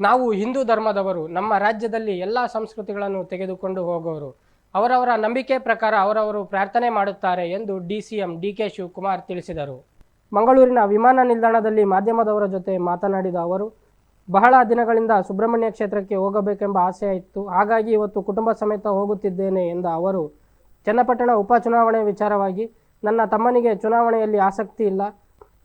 ನಾವು ಹಿಂದೂ ಧರ್ಮದವರು, ನಮ್ಮ ರಾಜ್ಯದಲ್ಲಿ ಎಲ್ಲ ಸಂಸ್ಕೃತಿಗಳನ್ನು ತೆಗೆದುಕೊಂಡು ಹೋಗೋರು. ಅವರವರ ನಂಬಿಕೆ ಪ್ರಕಾರ ಅವರವರು ಪ್ರಾರ್ಥನೆ ಮಾಡುತ್ತಾರೆ ಎಂದು D C M D K Shivakumar ತಿಳಿಸಿದರು. ಮಂಗಳೂರಿನ ವಿಮಾನ ನಿಲ್ದಾಣದಲ್ಲಿ ಮಾಧ್ಯಮದವರ ಜೊತೆ ಮಾತನಾಡಿದ ಅವರು, ಬಹಳ ದಿನಗಳಿಂದ ಸುಬ್ರಹ್ಮಣ್ಯ ಕ್ಷೇತ್ರಕ್ಕೆ ಹೋಗಬೇಕೆಂಬ ಆಸೆ ಇತ್ತು. ಹಾಗಾಗಿ ಇವತ್ತು ಕುಟುಂಬ ಸಮೇತ ಹೋಗುತ್ತಿದ್ದೇನೆ ಎಂದ ಅವರು, ಚನ್ನಪಟ್ಟಣ ಉಪಚುನಾವಣೆ ವಿಚಾರವಾಗಿ ನನ್ನ ತಮ್ಮನಿಗೆ ಚುನಾವಣೆಯಲ್ಲಿ ಆಸಕ್ತಿ ಇಲ್ಲ.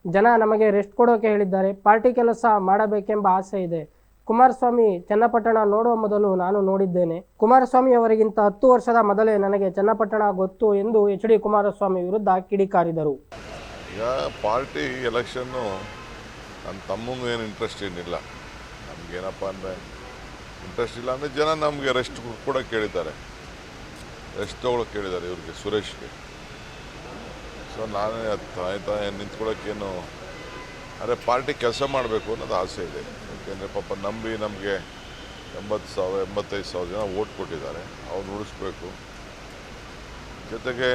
ಜನ ನಮಗೆ ರೆಸ್ಟ್ ಕೊಡೋಕೆ ಹೇಳಿದ್ದಾರೆ. ಪಾರ್ಟಿ ಕೆಲಸ ಮಾಡಬೇಕೆಂಬ ಆಸೆ ಇದೆ. ಕುಮಾರಸ್ವಾಮಿ ಚನ್ನಪಟ್ಟಣ ನೋಡುವ ಮೊದಲು ನಾನು ನೋಡಿದ್ದೇನೆ. ಕುಮಾರಸ್ವಾಮಿ ಅವರಿಗಿಂತ ಹತ್ತು ವರ್ಷದ ಮೊದಲೇ ನನಗೆ ಚನ್ನಪಟ್ಟಣ ಗೊತ್ತು ಎಂದು ಎಚ್ ಡಿ ಕುಮಾರಸ್ವಾಮಿ ವಿರುದ್ಧ ಕಿಡಿಕಾರಿದರು. ಈಗ ಪಾರ್ಟಿ ಎಲೆಕ್ಷನ್ನು ನನ್ನ ತಮ್ಮಂಗೂ ಏನು ಇಂಟ್ರೆಸ್ಟ್ ಏನಿಲ್ಲ. ನಮಗೇನಪ್ಪ ಅಂದರೆ ಇಂಟ್ರೆಸ್ಟ್ ಇಲ್ಲ ಅಂದರೆ ಜನ ನಮಗೆ ರೆಸ್ಟ್ ಕೂಡ ಕೇಳಿದ್ದಾರೆ. ರೆಸ್ಟ್ ತೊಗೊಳಕ್ಕೆ ಕೇಳಿದ್ದಾರೆ ಇವ್ರಿಗೆ, ಸುರೇಶ್ಗೆ. ಸೊ ನಾನೇ ತಾಯಿ ತಾಯಿ ನಿಂತ್ಕೊಳ್ಳೋಕ್ಕೇನು ಅರೆ ಪಾರ್ಟಿ ಕೆಲಸ ಮಾಡಬೇಕು ಅನ್ನೋದು ಆಸೆ ಇದೆ. ಯಾಕೆಂದರೆ ಪಾಪ ನಂಬಿ ನಮಗೆ ಎಂಬತ್ತು ಸಾವಿರ, ಎಂಬತ್ತೈದು ಸಾವಿರ ಜನ ಓಟ್ ಕೊಟ್ಟಿದ್ದಾರೆ. ಅವ್ರು ಉಳಿಸ್ಬೇಕು ಜೊತೆಗೆ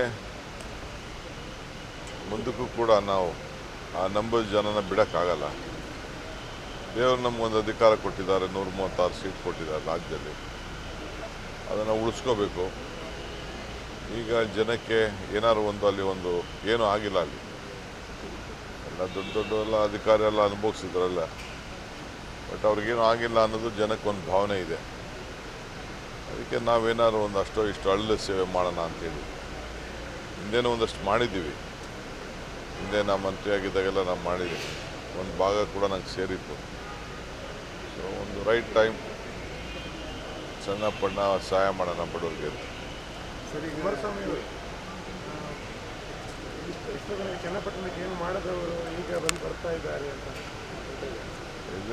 ಮುಂದಕ್ಕೂ ಕೂಡ ನಾವು ಆ ನಂಬರ್ ಜನನ ಬಿಡೋಕ್ಕಾಗಲ್ಲ. ದೇವರು ನಮಗೊಂದು ಅಧಿಕಾರ ಕೊಟ್ಟಿದ್ದಾರೆ ನೂರ ಮೂವತ್ತಾರು ಸೀಟ್ ಕೊಟ್ಟಿದ್ದಾರೆ ರಾಜ್ಯದಲ್ಲಿ. ಅದನ್ನು ಉಳಿಸ್ಕೋಬೇಕು. ಈಗ ಜನಕ್ಕೆ ಏನಾದ್ರು ಒಂದು ಅಲ್ಲಿ ಒಂದು ಏನೂ ಆಗಿಲ್ಲ ಅಲ್ಲಿ. ಎಲ್ಲ ದೊಡ್ಡ ದೊಡ್ಡ ಎಲ್ಲ ಅಧಿಕಾರಿ ಎಲ್ಲ ಅನುಭವಿಸಿದ್ರಲ್ಲ. ಬಟ್ ಅವ್ರಿಗೇನು ಆಗಿಲ್ಲ ಅನ್ನೋದು ಜನಕ್ಕೆ ಒಂದು ಭಾವನೆ ಇದೆ. ಅದಕ್ಕೆ ನಾವೇನಾದ್ರು ಒಂದು ಅಷ್ಟೋ ಇಷ್ಟು ಅಳ್ಳ ಸೇವೆ ಮಾಡೋಣ ಅಂತೇಳಿ. ಹಿಂದೇನೂ ಒಂದಷ್ಟು ಮಾಡಿದ್ದೀವಿ. ಹಿಂದೆ ನಾ ಮಂತ್ರಿ ಆಗಿದ್ದಾಗೆಲ್ಲ ನಾವು ಮಾಡಿದ್ದೀವಿ. ಒಂದು ಭಾಗ ಕೂಡ ನಂಗೆ ಸೇರಿತ್ತು. ಸೊ ಒಂದು ರೈಟ್ ಟೈಮ್ ಸಣ್ಣ ಪಣ್ಣ ಸಹಾಯ ಮಾಡೋಣ ಬಡವರಿಗೆ ಇಷ್ಟು ಚನ್ನಪಟ್ಟಣಕ್ಕೆ ಏನು ಮಾಡದವರು ಈಗ ಬಂದು ಬರ್ತಾ ಇದ್ದಾರೆ ಅಂತ. ಈಗ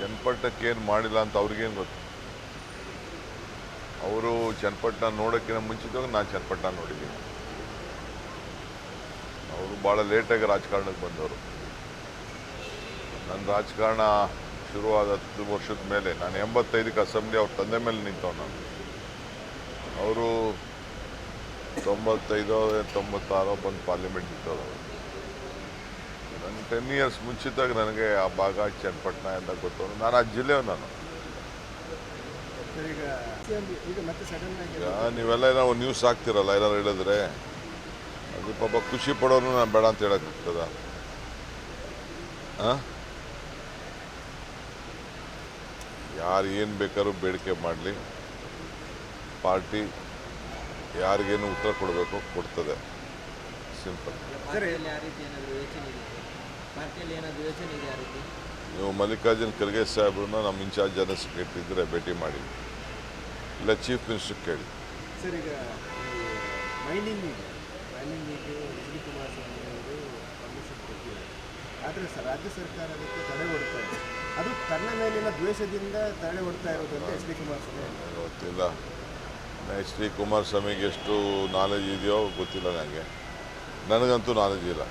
ಚನ್ನಪಟ್ಟಣಕ್ಕೆ ಏನು ಮಾಡಿಲ್ಲ ಅಂತ ಅವ್ರಿಗೇನು ಗೊತ್ತು? ಅವರು ಚನ್ನಪಟ್ಟಣ ನೋಡೋಕ್ಕಿಂತ ಮುಂಚಿತವಾಗಿ ನಾನು ಚನ್ನಪಟ್ಟಣ ನೋಡಿದ್ದೀನಿ. ಅವರು ಭಾಳ ಲೇಟಾಗಿ ರಾಜಕಾರಣಕ್ಕೆ ಬಂದವರು. ನನ್ನ ರಾಜಕಾರಣ ಶುರುವಾದ ಹತ್ತು ವರ್ಷದ ಮೇಲೆ, ನಾನು ಎಂಬತ್ತೈದಕ್ಕೆ ಅಸೆಂಬ್ಲಿ ಅವ್ರ ತಂದೆ ಮೇಲೆ ನಿಂತವ್ ನಾನು. ಅವರು ತೊಂಬತ್ತೈದೋ ತೊಂಬತ್ತಾರೋ ಬಂದು ಪಾರ್ಲಿಮೆಂಟ್ ನಿಂತವ್ರು ಅವರು. ನನ್ನ ಟೆನ್ ಇಯರ್ಸ್ ಮುಂಚಿತವಾಗಿ ನನಗೆ ಆ ಭಾಗ ಚನ್ನಪಟ್ಟಣ ಎಲ್ಲ ಗೊತ್ತು ನಾನು ಆ ಜಿಲ್ಲೆಯವ್ ನಾನು. ಈಗ ನೀವೆಲ್ಲ ಏನೋ ನ್ಯೂಸ್ ಹಾಕ್ತಿರಲ್ಲ ಏನಾದ್ರು ಹೇಳಿದ್ರೆ ಅದು ಪಾಪ ಖುಷಿ ಪಡೋನು ನಾನು ಬೇಡ ಅಂತ ಹೇಳೋಕ್ಕಾಗ್ತದ ಯಾರು ಏನು ಬೇಕಾದ್ರೂ ಬೇಡಿಕೆ ಮಾಡಲಿ. ಪಾರ್ಟಿ ಯಾರಿಗೇನು ಉತ್ತರ ಕೊಡಬೇಕು ಕೊಡ್ತದೆ. ಸಿಂಪಲ್ ಪಾರ್ಟಿಯಲ್ಲಿ ಆ ರೀತಿ ಏನಾದರೂ ಯೋಚನೆ ಇದೆ ಪಾರ್ಟಿಯಲ್ಲಿ ಏನಾದರೂ ಯೋಚನೆ ಇದೆ ಆ ರೀತಿ? ನೀವು ಮಲ್ಲಿಕಾರ್ಜುನ್ ಖರ್ಗೆ ಸಾಹೇಬ್ರನ್ನ ನಮ್ಮ ಇನ್ಚಾರ್ಜ್ ಜನರಲ್ ಸೆಕ್ರೆಟರಿ ಇದ್ದರೆ ಭೇಟಿ ಮಾಡಿ. ಇಲ್ಲ ಚೀಫ್ ಮಿನಿಸ್ಟರ್ ಕೇಳಿ. ಸರ್ ಈಗ ಮೈನಿಂಗ್ ಇದೆ. ಮೈನಿಂಗಿಗೆ ಎಚ್ ಡಿ ಕುಮಾರಸ್ವಾಮಿ ಅವರು ಪರ್ಮಿಷನ್ ಕೊಟ್ಟಿದ್ದಾರೆ. ಆದರೆ ಸರ್ ರಾಜ್ಯ ಸರ್ಕಾರ ಅದಕ್ಕೆ ತಡೆ ಹೊಡ್ತಾ ಇದೆ. ಅದು ತನ್ನ ಮೇಲಿನ ದ್ವೇಷದಿಂದ ತಡೆ ಹೊಡ್ತಾ ಇರೋದು ಅಂತ ಎಚ್ ಡಿ ಕುಮಾರಸ್ವಾಮಿ. ಗೊತ್ತಿಲ್ಲ. ಎಚ್ ಡಿ ಕುಮಾರಸ್ವಾಮಿಗೆ ಎಷ್ಟು ನಾಲೆಜ್ ಇದೆಯೋ ಗೊತ್ತಿಲ್ಲ ನನಗೆ ನನಗಂತೂ ನಾಲೆಜ್ ಇಲ್ಲ.